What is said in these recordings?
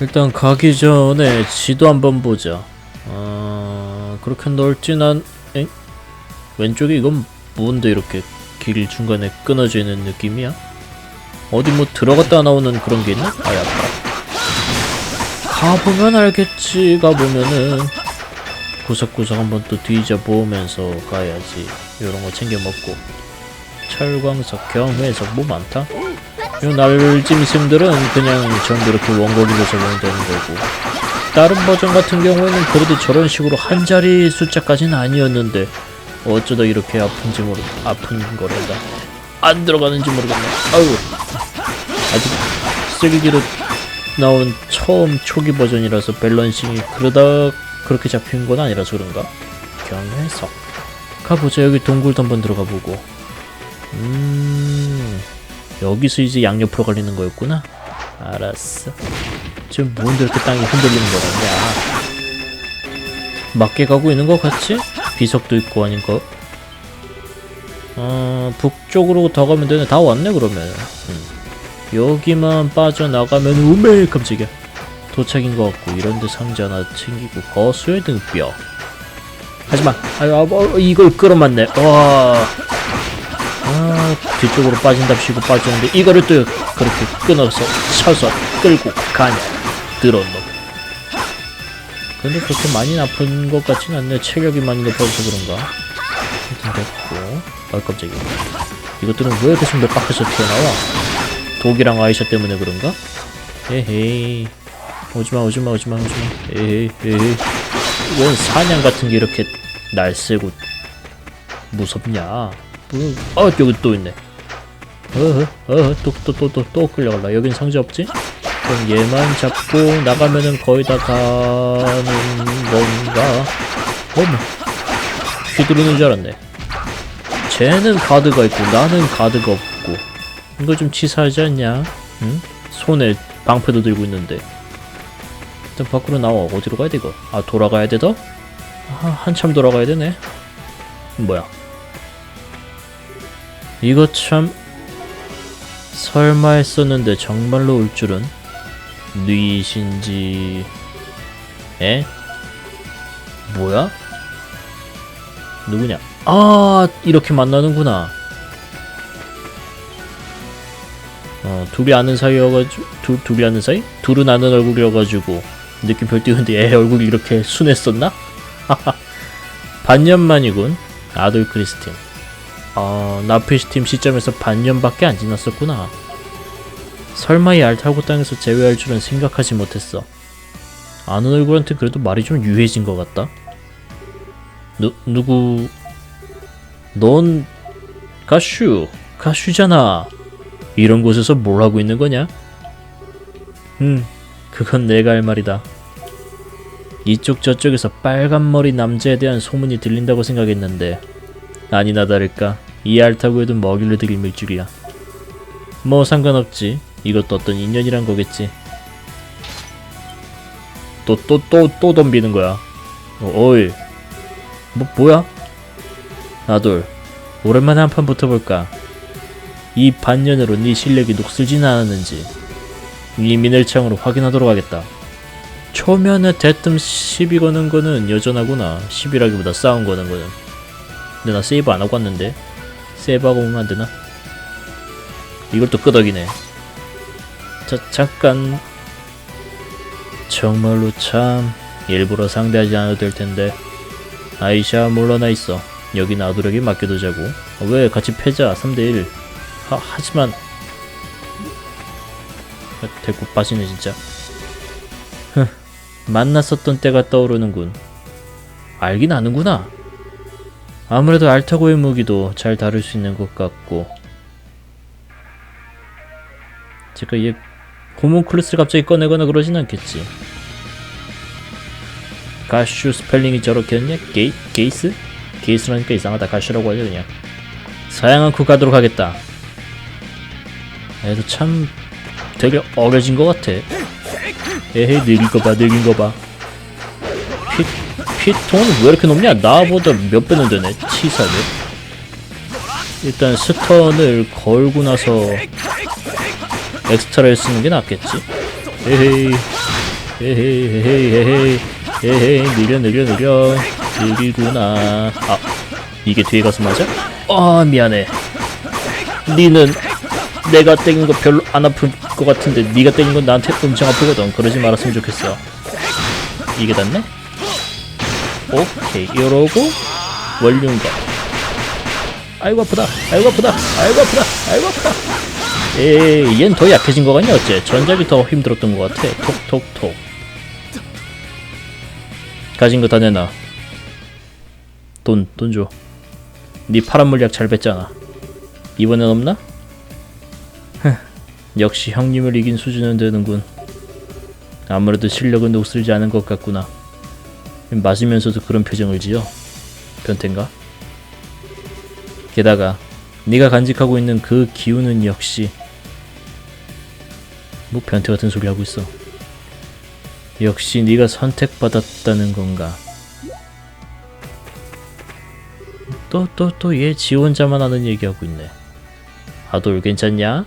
일단 가기 전에 지도 한번 보자. 어, 그렇게 넓진 않... 엥? 왼쪽에 이건 뭔데 이렇게 길 중간에 끊어져 있는 느낌이야? 어디 뭐 들어갔다 나오는 그런 게 있나? 아야, 가보면 알겠지. 가보면은 구석구석 한번 또 뒤져보면서 가야지. 이런 거 챙겨 먹고. 철광석, 경회석 뭐 많다? 요 날짐승들은 그냥 전부 이렇게 원거리로 적용되는 거고. 다른 버전 같은 경우에는 그래도 저런 식으로 한 자리 숫자까지는 아니었는데 어쩌다 이렇게 아픈지 모르 아픈 거란다. 안 들어가는지 모르겠네. 아유. 아직 쓰기기로 나온 처음 초기 버전이라서 밸런싱이 그러다 그렇게 잡힌 건 아니라서 그런가? 경해석. 가보자. 여기 동굴도 한번 들어가 보고. 음 여기서 이제 양옆으로 걸리는 거였구나. 알았어. 지금 뭔데 이렇게 땅이 흔들리는 거라냐? 맞게 가고 있는 것 같지? 비석도 있고 아닌가? 어, 북쪽으로 더 가면 되네. 다 왔네 그러면. 음. 여기만 빠져나가면 우메 깜짝이야. 도착인 것 같고 이런데 상자 하나 챙기고 거수의 등뼈. 하지마. 아유, 아, 어, 이걸 끌어맞네. 와. 아, 뒤쪽으로 빠진답시고 빠지는데 이거를 또 그렇게 끊어서 쳐서 끌고 가냐 드론 놈. 근데 그렇게 많이 아픈 것 같진 않네. 체력이 많이 높아져서 그런가. 일단 됐고. 아 깜짝이야. 이것들은 왜 계속 몇 바퀴에서 튀어나와? 독이랑 아이샤 때문에 그런가? 에헤이. 오지마 오지마 오지마 오지마. 에헤이 에헤이. 웬 사냥 같은 게 이렇게 날쌔고 무섭냐? 음, 어 여기 또 있네. 어허 어허 또또 또 또 또 끌려갈라. 여긴 상자 없지? 그럼 얘만 잡고 나가면은 거의 다 가는 건가? 어머 휘두르는 줄 알았네. 쟤는 가드가 있고 나는 가드가 없고 이거 좀 치사하지 않냐? 응? 손에 방패도 들고 있는데 일단 밖으로 나와 어디로 가야 돼 이거? 아 돌아가야 돼 더? 아, 한참 돌아가야 되네. 뭐야? 이거 참 설마 했었는데 정말로 올 줄은 뉘신지 에? 뭐야? 누구냐? 아 이렇게 만나는구나 어 둘이 아는 사이여가지고 둘, 둘이 아는 사이? 둘은 아는 얼굴이어가지고 느낌표 띄우는데 애 얼굴이 이렇게 순했었나? 반년 만이군 아돌 크리스틴 아, 나피시 팀 시점에서 반년밖에 안 지났었구나. 설마 이 알타고 땅에서 제외할 줄은 생각하지 못했어. 아는 얼굴한테 그래도 말이 좀 유해진 것 같다. 누, 누구... 넌... 가슈, 가슈잖아. 이런 곳에서 뭘 하고 있는 거냐? 음, 그건 내가 할 말이다. 이쪽 저쪽에서 빨간 머리 남자에 대한 소문이 들린다고 생각했는데 아니나 다를까 이 알타고에도 먹이를 들이밀 줄이야. 뭐 상관없지. 이것도 어떤 인연이란 거겠지. 또또 또 또 덤비는 거야. 어, 어이. 뭐 뭐야? 아돌. 오랜만에 한 판 붙어볼까? 이 반년으로 네 실력이 녹슬진 않았는지 이 미넬창으로 확인하도록 하겠다. 초면에 대뜸 시비 거는 거는 여전하구나. 시비라기보다 싸움 거는 거는. 근데 나 세이브 안 하고 왔는데 세이브하고 오면 안 되나? 이걸 또 끄덕이네. 자, 잠깐. 정말로 참 일부러 상대하지 않아도 될 텐데. 아이샤 물러나 있어. 여기 나도력이 맡겨두자고. 아, 왜 같이 패자 3대1. 하, 하지만 아, 데리고 빠지네 진짜. 흥, 만났었던 때가 떠오르는군. 알긴 아는구나. 아무래도 알타고의 무기도 잘 다룰 수 있는 것 같고. 제가 얘 호문클루스를 갑자기 꺼내거나 그러진 않겠지. 가슈 스펠링이 저렇게 했냐? 게이, 게이스? 게이스라니까 이상하다. 가슈라고 하려 그냥. 사양 않고 가도록 하겠다. 애도 참 되게 어려진 것 같아. 에헤이 늙은 거봐 늙은 거봐 피통은 왜 이렇게 높냐? 나보다 몇 배는 되네. 치사게. 일단 스턴을 걸고 나서 엑스트라를 쓰는 게 낫겠지? 에헤이. 헤헤 헤헤 헤헤 헤헤 느려 느려 느려 느리구나 아 이게 뒤에 가서 맞아? 아 미안해 니는 내가 때린 거 별로 안 아플 것 같은데 네가 때린 건 나한테 엄청 아프거든 그러지 말았으면 좋겠어 이게 닿네? 오케이 이러고 원륜거. 아이고 아프다. 아이고 아프다. 아이고 아프다. 아이고 아프다. 에이 얜더 약해진 거 같냐 어째? 전작이 더 힘들었던 것 같아. 톡톡톡. 가진 거 다 내놔. 돈 돈 줘. 네 파란 물약 잘 뺐잖아. 이번엔 없나? 흥, 역시 형님을 이긴 수준은 되는군. 아무래도 실력은 녹슬지 않은 것 같구나 맞으면서도 그런 표정을 지어 변태인가? 게다가 네가 간직하고 있는 그 기운은 역시 뭐 변태 같은 소리 하고 있어. 역시 네가 선택받았다는 건가? 또 또 또 얘 지 혼자만 하는 얘기하고 있네. 아돌 괜찮냐?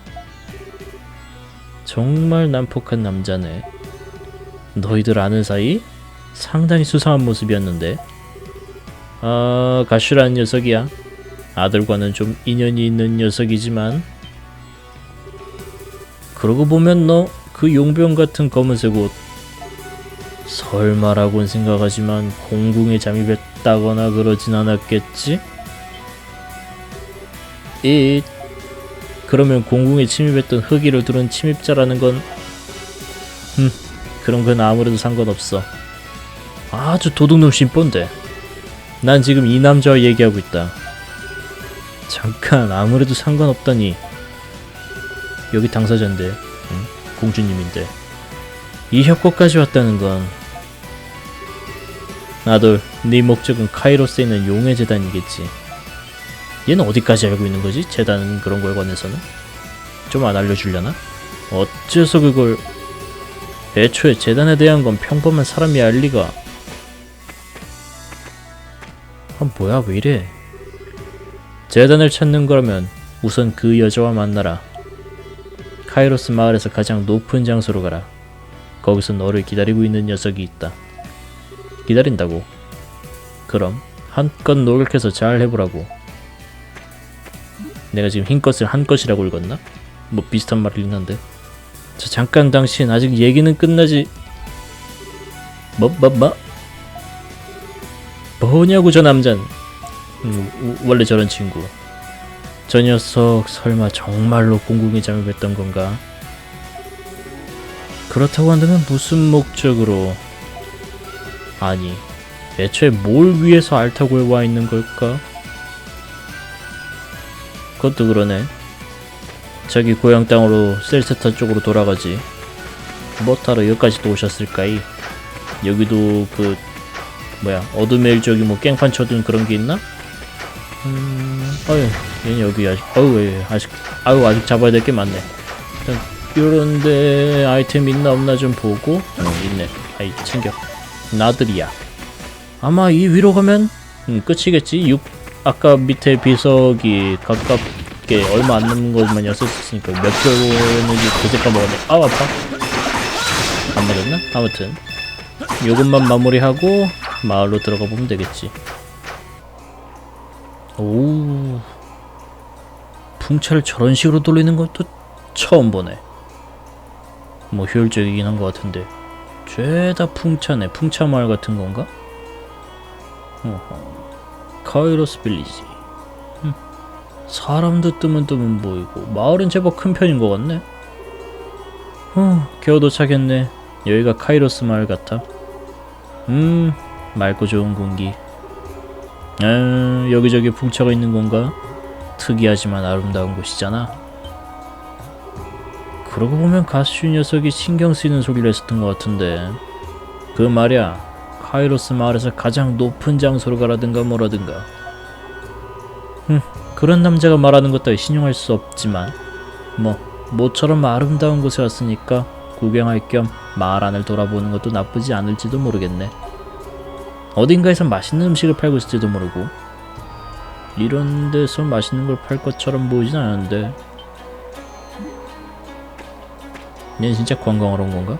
정말 난폭한 남자네. 너희들 아는 사이? 상당히 수상한 모습이었는데. 아, 가슈라는 녀석이야. 아들과는 좀 인연이 있는 녀석이지만 그러고 보면 너 그 용병 같은 검은색 옷 설마라고는 생각하지만 공궁에 잠입했다거나 그러진 않았겠지? 이 그러면 공궁에 침입했던 흑의를 두른 침입자라는 건 흠, 그런 건 아무래도 상관없어 아주 도둑놈 심본데. 난 지금 이 남자와 얘기하고 있다. 잠깐 아무래도 상관없다니. 여기 당사자인데 응? 공주님인데. 이 협곡까지 왔다는 건. 아돌 네 목적은 카이로스에 있는 용의 재단이겠지. 얘는 어디까지 알고 있는 거지? 재단 그런 거에 관해서는? 좀 안 알려주려나? 어째서 그걸? 애초에 재단에 대한 건 평범한 사람이 알 리가 아 뭐야 왜 이래 재단을 찾는 거라면 우선 그 여자와 만나라. 카이로스 마을에서 가장 높은 장소로 가라. 거기서 너를 기다리고 있는 녀석이 있다. 기다린다고. 그럼 한껏 노력해서 잘 해보라고. 내가 지금 흰것을 한것이라고 읽었나? 뭐 비슷한 말을 읽는데. 저 잠깐 당신 아직 얘기는 끝나지. 뭐뭐 뭐? 뭐 냐고 저 남잔. 음, 우- 원래 저런 친구. 저 녀석 설마 정말로 공궁에 잠입했던 건가? 그렇다고 한다면 무슨 목적으로? 아니, 애초에 뭘 위해서 알타고에 와 있는 걸까? 그것도 그러네. 자기 고향 땅으로 셀스타 쪽으로 돌아가지. 뭐 타러 여기까지 또 오셨을까이? 여기도 그 뭐야 어둠의 일적이 뭐 깽판 쳐둔 그런 게 있나? 음, 어휴, 얘는 여기 아직, 어우, 예, 아직, 아유, 아직 잡아야 될 게 많네. 일단, 요런데 아이템 있나 없나 좀 보고, 어, 있네. 아이, 챙겨. 나들이야. 아마 이 위로 가면, 음, 끝이겠지. 6, 아까 밑에 비석이 가깝게 얼마 안 남은 것만 였었으니까 몇 개였는지 그새 까먹었네. 아우, 아파. 안 맞았나? 아무튼. 요것만 마무리하고, 마을로 들어가 보면 되겠지. 오 풍차를 저런 식으로 돌리는 것도 처음 보네. 뭐 효율적이긴 한 것 같은데. 죄다 풍차네. 풍차 마을 같은 건가? 어허. 카이로스 빌리지. 흠. 사람도 뜨문뜨문 보이고 마을은 제법 큰 편인 것 같네. 어, 겨우 도착했네. 여기가 카이로스 마을 같아. 음 맑고 좋은 공기 아, 여기저기 풍차가 있는 건가? 특이하지만 아름다운 곳이잖아. 그러고 보면 가슈 녀석이 신경 쓰이는 소리를 했었던 것 같은데. 그 말이야. 카이로스 마을에서 가장 높은 장소로 가라든가 뭐라든가. 흠, 그런 남자가 말하는 것 따위 신용할 수 없지만, 뭐, 모처럼 아름다운 곳에 왔으니까 구경할 겸 마을 안을 돌아보는 것도 나쁘지 않을지도 모르겠네. 어딘가에서 맛있는 음식을 팔고 있을지도 모르고 이런 데서 맛있는 걸 팔 것처럼 보이진 않은데 얘는 진짜 관광하러 온 건가?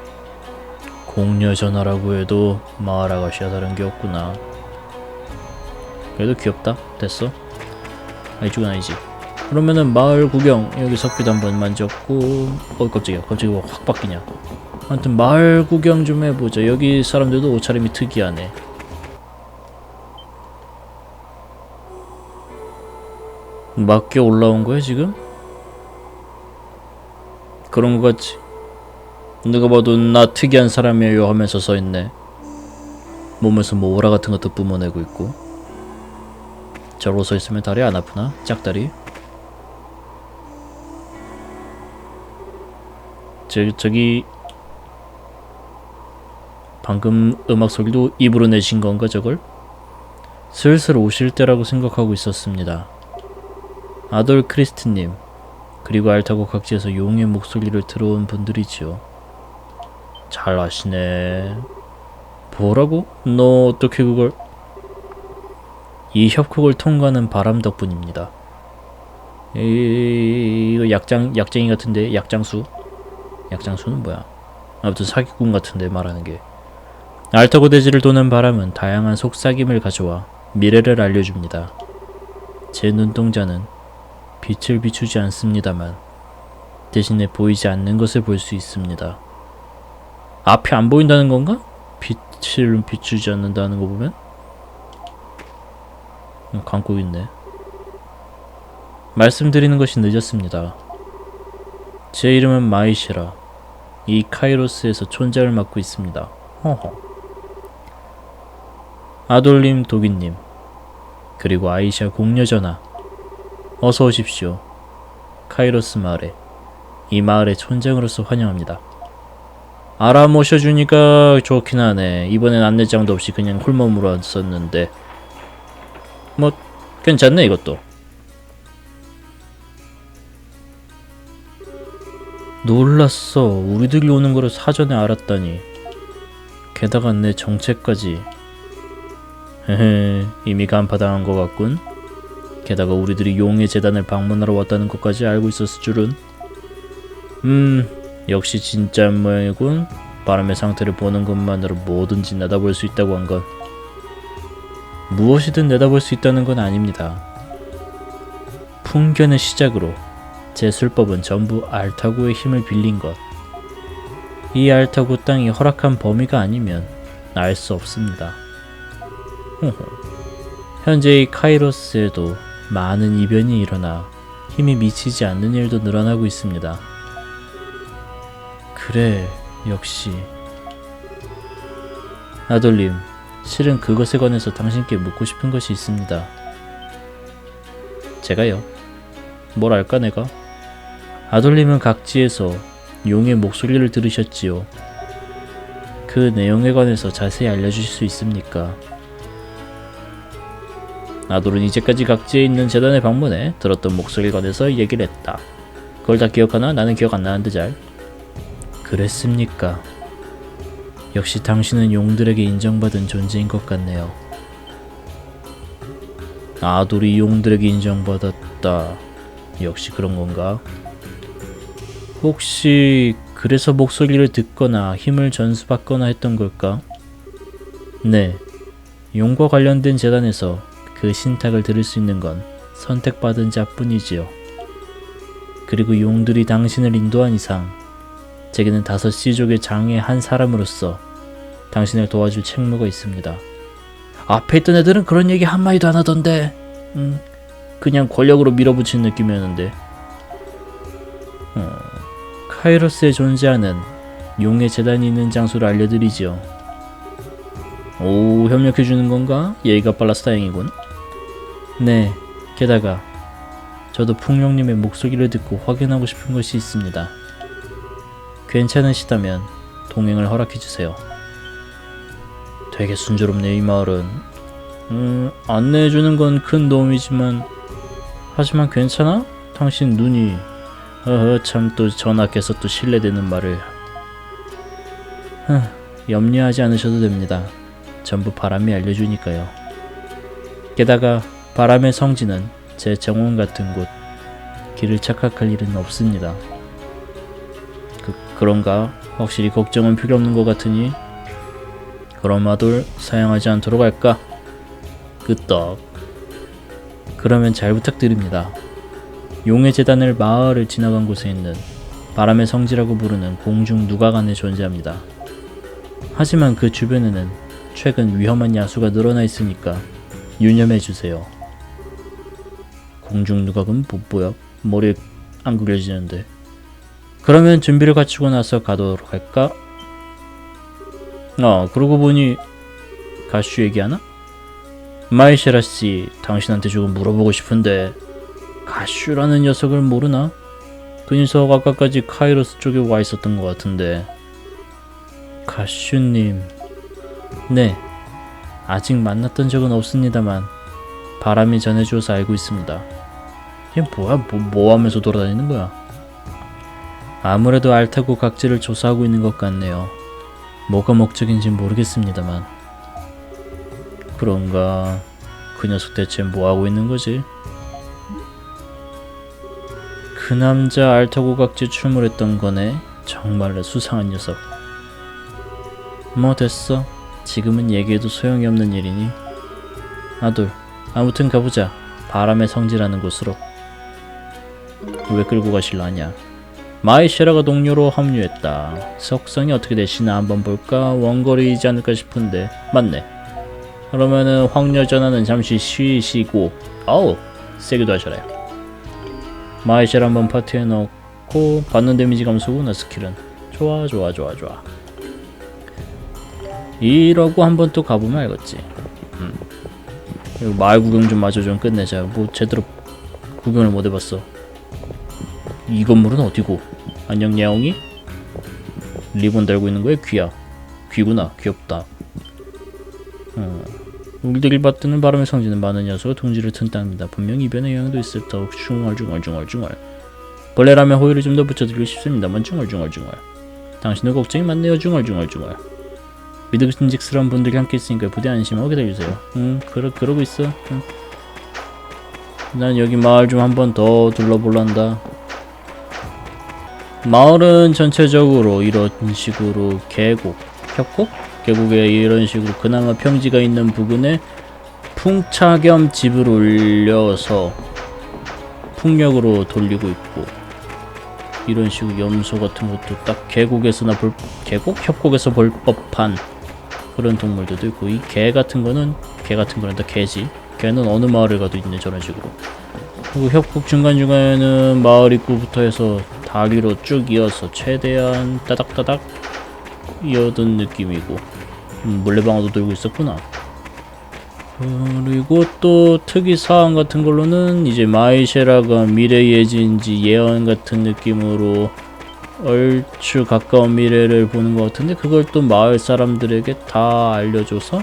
공녀 전화라고 해도 마을 아가씨와 다른 게 없구나. 그래도 귀엽다. 됐어. 아 이쪽은 아니지. 그러면은 마을 구경 여기 석비도 한번 만졌고 어 깜짝이야 갑자기 뭐확 바뀌냐 아무튼 마을 구경 좀 해보자 여기 사람들도 옷차림이 특이하네 맞게 올라온 거야 지금? 그런 거 같지 누가 봐도 나 특이한 사람이에요 하면서 써있네 몸에서 뭐 오라 같은 것도 뿜어내고 있고 저러고 서있으면 다리 안 아프나? 짝다리? 저, 저기 방금 음악 소리도 입으로 내신 건가 저걸? 슬슬 오실 때라고 생각하고 있었습니다. 아돌 크리스트님 그리고 알타고 각지에서 용의 목소리를 들어온 분들이지요. 잘 아시네. 뭐라고? 너 어떻게 그걸? 이 협곡을 통과하는 바람 덕분입니다. 이, 이거 약장 약쟁이 같은데 약장수? 약장수는 뭐야? 아무튼 사기꾼 같은데 말하는 게. 알타고 대지를 도는 바람은 다양한 속삭임을 가져와 미래를 알려줍니다. 제 눈동자는 빛을 비추지 않습니다만 대신에 보이지 않는 것을 볼 수 있습니다. 앞이 안 보인다는 건가? 빛을 비추지 않는다는 거 보면? 음, 있네. 말씀드리는 것이 늦었습니다. 제 이름은 마이시라. 이 카이로스에서 촌자를 맡고 있습니다. 허허. 아돌림 도기님, 그리고 아이샤 공녀전하, 어서 오십시오. 카이로스 마을에, 이 마을의 촌장으로서 환영합니다. 알아 모셔주니까 좋긴 하네. 이번엔 안내장도 없이 그냥 홀몸으로 왔었는데, 뭐 괜찮네 이것도. 놀랐어. 우리들이 오는 거를 사전에 알았다니. 게다가 내 정체까지. 헤헤, 이미 간파당한 것 같군. 게다가 우리들이 용의 재단을 방문하러 왔다는 것까지 알고 있었을 줄은. 음, 역시 진짜 모양이군. 바람의 상태를 보는 것만으로 뭐든지 내다볼 수 있다고 한 건. 무엇이든 내다볼 수 있다는 건 아닙니다. 풍견의 시작으로 제 술법은 전부 알타고의 힘을 빌린 것. 이 알타고 땅이 허락한 범위가 아니면 알 수 없습니다. 현재 이 카이로스에도 많은 이변이 일어나 힘이 미치지 않는 일도 늘어나고 있습니다. 그래, 역시. 아돌림, 실은 그것에 관해서 당신께 묻고 싶은 것이 있습니다. 제가요? 뭘 알까 내가? 아돌림은 각지에서 용의 목소리를 들으셨지요. 그 내용에 관해서 자세히 알려주실 수 있습니까? 아돌은 이제까지 각지에 있는 재단에 방문해 들었던 목소리에 관해서 얘기를 했다. 그걸 다 기억하나? 나는 기억 안 나는데 잘. 그랬습니까? 역시 당신은 용들에게 인정받은 존재인 것 같네요. 아돌이 용들에게 인정받았다. 역시 그런 건가? 혹시 그래서 목소리를 듣거나 힘을 전수받거나 했던 걸까? 네. 용과 관련된 재단에서 그 신탁을 들을 수 있는 건 선택받은 자뿐이지요. 그리고 용들이 당신을 인도한 이상 제게는 다섯 씨족의 장의 한 사람으로서 당신을 도와줄 책무가 있습니다. 앞에 있던 애들은 그런 얘기 한마디도 안 하던데 음, 그냥 권력으로 밀어붙인 느낌이었는데 어, 카이로스에 존재하는 용의 재단이 있는 장소를 알려드리죠. 오 협력해주는 건가? 예의가 빨라서 다행이군. 네, 게다가 저도 풍룡님의 목소리를 듣고 확인하고 싶은 것이 있습니다. 괜찮으시다면 동행을 허락해주세요. 되게 순조롭네 이 마을은. 음, 안내해주는 건 큰 도움이지만 하지만 괜찮아? 당신 눈이 어허 참 또 전하께서 또 신뢰되는 말을 흠, 염려하지 않으셔도 됩니다. 전부 바람이 알려주니까요. 게다가 바람의 성지는 제 정원 같은 곳 길을 착각할 일은 없습니다. 그, 그런가? 확실히 걱정은 필요 없는 것 같으니 그럼 아돌 사용하지 않도록 할까? 끄떡. 그러면 잘 부탁드립니다. 용의 재단을 마을을 지나간 곳에 있는 바람의 성지라고 부르는 공중 누각안에 존재합니다. 하지만 그 주변에는 최근 위험한 야수가 늘어나 있으니까 유념해 주세요. 공중 누각은 뭐, 뭐야? 머리에 안 그려지는데. 그러면 준비를 갖추고 나서 가도록 할까? 아, 그러고 보니 가슈 얘기하나? 마이셰라 씨, 당신한테 조금 물어보고 싶은데 가슈라는 녀석을 모르나? 그 녀석 아까까지 카이로스 쪽에 와 있었던 것 같은데 가슈님 네 아직 만났던 적은 없습니다만 바람이 전해줘서 알고 있습니다. 얘 뭐야? 뭐, 뭐 하면서 돌아다니는 거야? 아무래도 알타고 각지를 조사하고 있는 것 같네요. 뭐가 목적인지 모르겠습니다만. 그런가? 그 녀석 대체 뭐 하고 있는 거지? 그 남자 알타고 각지 출몰했던 거네. 정말로 수상한 녀석. 뭐 됐어? 지금은 얘기해도 소용이 없는 일이니? 아돌 아무튼 가보자. 바람의 성지라는 곳으로. 왜 끌고 가실라 하냐? 마이셰라가 동료로 합류했다. 속성이 어떻게 되시나 한번 볼까? 원거리이지 않을까 싶은데. 맞네. 그러면은 황녀 전화는 잠시 쉬시고. 어우 세게도 하셔라요. 마이셰를 한번 파티에 넣고 받는 데미지 감소구나 스킬은. 좋아 좋아 좋아 좋아. 이러고 한번 또 가보면 알겠지. 음. 그리고 마을 구경 좀 마저 좀 끝내자 뭐 제대로 구경을 못 해봤어 이 건물은 어디고 안녕 야옹이 리본 달고 있는 거야 귀야 귀구나 귀엽다 어. 울들을 받드는 바람의 성지는 많은 녀석을 둥지를 튼답니다. 분명히 이변의 영향도 있을 더욱 중얼중얼중얼중얼. 벌레라면 호의를 좀 더 붙여드리고 싶습니다만 중얼중얼중얼. 당신의 걱정이 많네요 중얼중얼중얼. 믿음직스러운 분들이 함께 있으니까 부대 안심하고 기다려주세요. 응, 그러, 그러고 있어. 응. 난 여기 마을 좀 한 번 더 둘러볼란다. 마을은 전체적으로 이런 식으로 계곡, 협곡? 계곡에 이런 식으로 그나마 평지가 있는 부근에 풍차 겸 집을 올려서 풍력으로 돌리고 있고 이런 식으로 염소 같은 것도 딱 계곡에서나 볼 계곡 협곡에서 볼 법한 그런 동물들도 있고 이 개 같은 거는 개 같은 거는 다 개지. 개는 어느 마을을 가도 있네 저런 식으로. 그리고 협곡 중간 중간에는 마을 입구부터 해서 다리로 쭉 이어서 최대한 따닥따닥 이어든 느낌이고 음, 물레방아도 돌고 있었구나. 그리고 또 특이사항 같은 걸로는 이제 마이셰라가 미래 예지인지 예언 같은 느낌으로 얼추 가까운 미래를 보는 것 같은데 그걸 또 마을 사람들에게 다 알려줘서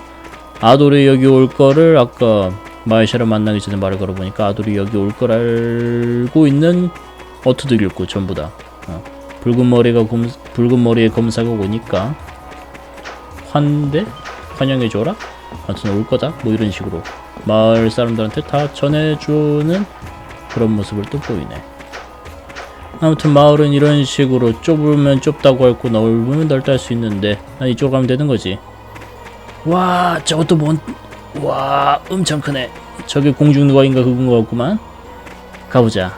아돌이 여기 올 거를 아까 마이셰라 만나기 전에 말을 걸어보니까 아돌이 여기 올 걸 알고 있는 어투들이었고 전부 다. 어. 붉은 머리가 검, 붉은 머리에 검사가 오니까 환대? 환영해줘라? 아무튼 올 거다. 뭐 이런 식으로 마을 사람들한테 다 전해주는 그런 모습을 또 보이네 아무튼 마을은 이런 식으로 좁으면 좁다고 할고 넓으면 넓다 할 수 있는데 난 이쪽으로 가면 되는 거지. 와 저것도 뭔 와 엄청 크네. 저게 공중 누각인가 그건 거 같구만. 가보자